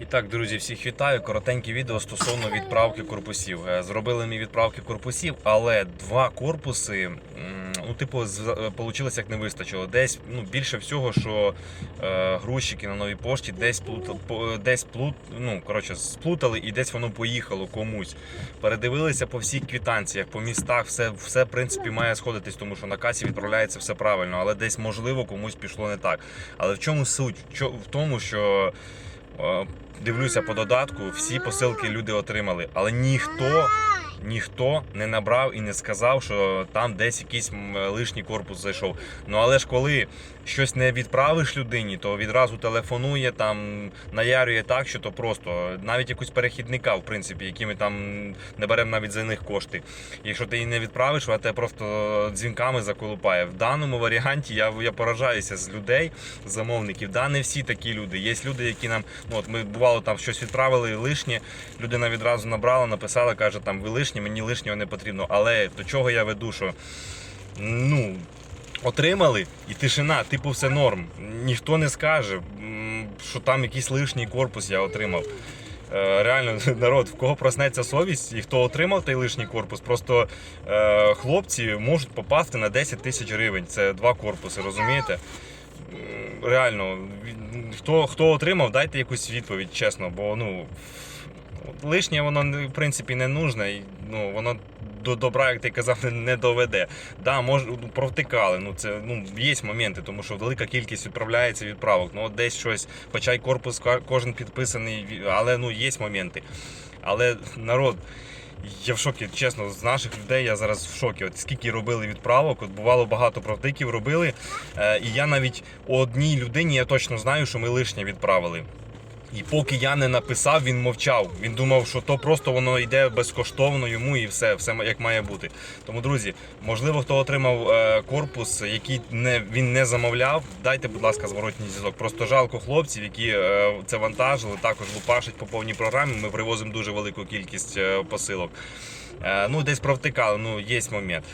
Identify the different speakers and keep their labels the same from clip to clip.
Speaker 1: І так, друзі, всіх вітаю. Коротеньке відео стосовно відправки корпусів. Е, Зробили ми відправки корпусів, але два корпуси, ну, типу, вийшло як не вистачило. Десь ну, більше всього, що е, грузчики на новій пошті десь плут, по- десь плут, ну, коротше, сплутали і десь воно поїхало комусь. Передивилися по всіх квітанціях, по містах, все, все в принципі має сходитись, тому що на касі відправляється все правильно, але десь можливо комусь пішло не так. Але в чому суть? В тому, що е, дивлюся по додатку, всі посилки люди отримали, але ніхто. Ніхто не набрав і не сказав, що там десь якийсь лишній корпус зайшов. Ну але ж коли щось не відправиш людині, то відразу телефонує, там наярює так, що то просто навіть якусь перехідника, в принципі, які ми там не беремо навіть за них кошти. Якщо ти її не відправиш, вона тебе просто дзвінками заколупає. В даному варіанті я, я поражаюся з людей, замовників. Да, не всі такі люди. Є люди, які нам, ну от ми бувало там щось відправили лишнє. Людина відразу набрала, написала, каже, там ви лишні, мені лишнього не потрібно. Але до чого я веду, що ну. Отримали і тишина, типу, все норм. Ніхто не скаже, що там якийсь лишній корпус я отримав. Е, Реально, народ, в кого проснеться совість і хто отримав той лишній корпус, просто е, хлопці можуть попасти на 10 тисяч гривень. Це два корпуси, розумієте? Реально, хто, хто отримав, дайте якусь відповідь, чесно, бо ну. Лишнє воно в принципі не нужне, ну воно до добра, як ти казав, не- доведе. Да, може ну, провтикали. Ну це ну є моменти, тому що велика кількість відправляється відправок. Ну десь щось, хоча й корпус кожен підписаний, але ну є моменти. Але народ. Я в шокі, чесно, з наших людей я зараз в шокі. От скільки робили відправок, от бувало багато правдиків робили. Е, і я навіть одній людині я точно знаю, що ми лишнє відправили. І поки я не написав, він мовчав. Він думав, що то просто воно йде безкоштовно йому і все, все як має бути. Тому, друзі, можливо, хто отримав е, корпус, який не він не замовляв, дайте, будь ласка, зворотній зв'язок. Просто жалко хлопців, які е, це вантажили, також лупашать по повній програмі. Ми привозимо дуже велику кількість е, посилок. Ну, десь провтикали, ну є момент.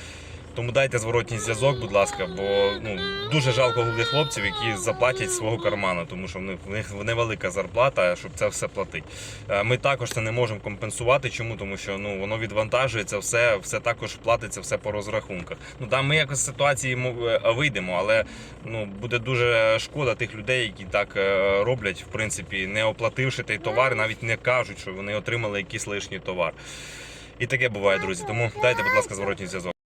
Speaker 1: Тому дайте зворотній зв'язок, будь ласка, бо ну дуже жалко голубих хлопців, які заплатять свого карману, тому що в них, в них невелика зарплата, щоб це все платити. Е, Ми також це не можемо компенсувати. Чому? Тому що ну воно відвантажується, все, все також платиться, все по розрахунках. Ну там ми якось з ситуації е, вийдемо, але ну буде дуже шкода тих людей, які так е, роблять, в принципі, не оплативши той товар, навіть не кажуть, що вони отримали якийсь лишній товар. І таке буває, друзі. Тому дайте, будь ласка, зворотній зв'язок.